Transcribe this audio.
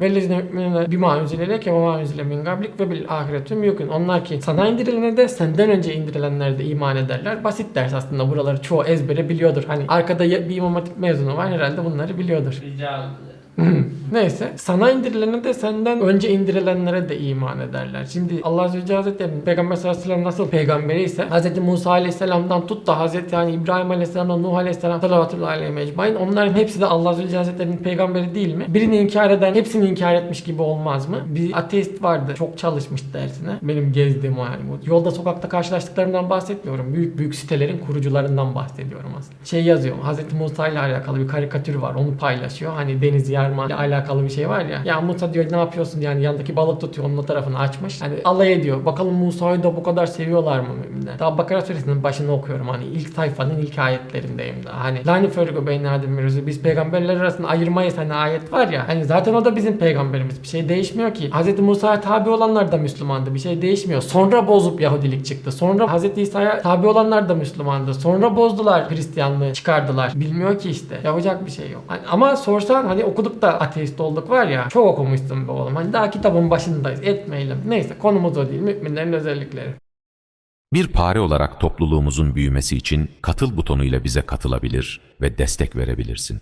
Vellezine yu'minune bima unzile ileyke ve ma unzile min qablik ve bil ahiretüm yukun. Onlar ki sana indirilene de senden önce indirilenlere de iman ederler. Basit ders aslında buraları çoğu ezbere biliyordur. Hani arkada bir imam hatip mezunu var herhalde bunları biliyordur. Rica Neyse. Sana indirilene de senden önce indirilenlere de iman ederler. Şimdi Allah Azze ve Celle Hazretleri Peygamber sallallahu aleyhi ve sellem nasıl peygamberi ise Hz. Musa aleyhisselamdan tut da Hz. yani İbrahim aleyhisselamdan Nuh aleyhisselam salavatullahi aleyhi mecmain onların hepsi de Allah Azze ve Celle Hazretleri'nin peygamberi değil mi? Birini inkar eden hepsini inkar etmiş gibi olmaz mı? Bir ateist vardı. Çok çalışmış dersine. Benim gezdiğim yani. Yolda sokakta karşılaştıklarımdan bahsetmiyorum. Büyük büyük sitelerin kurucularından bahsediyorum aslında. Şey yazıyor. Hz. Musa ile alakalı bir karikatür var. Onu paylaşıyor. Hani deniz yarma ile alakalı bir şey var ya. Ya Musa diyor ne yapıyorsun yani yanındaki balık tutuyor onun tarafını açmış. Hani alay ediyor. Bakalım Musa'yı da bu kadar seviyorlar mı müminler? Daha Bakara suresinin başını okuyorum. Hani ilk sayfanın ilk ayetlerindeyim daha. Hani Lani förgü beyne adem miruzu. Biz peygamberler arasında ayırmayız hani ayet var ya. Hani zaten o da bizim peygamberimiz. Bir şey değişmiyor ki. Hz. Musa'ya tabi olanlar da Müslümandı. Bir şey değişmiyor. Sonra bozup Yahudilik çıktı. Sonra Hz. İsa'ya tabi olanlar da Müslümandı. Sonra bozdular Hristiyanlığı çıkardılar. Bilmiyor ki işte. Yapacak bir şey yok. Hani ama sorsan hani okuduk da ateist olduk var ya. Çok okumuşsun be oğlum. Hani daha kitabın başındayız. Etmeyelim. Neyse konumuz o değil. Müminlerin özellikleri. Bir pare olarak topluluğumuzun büyümesi için katıl butonuyla bize katılabilir ve destek verebilirsin.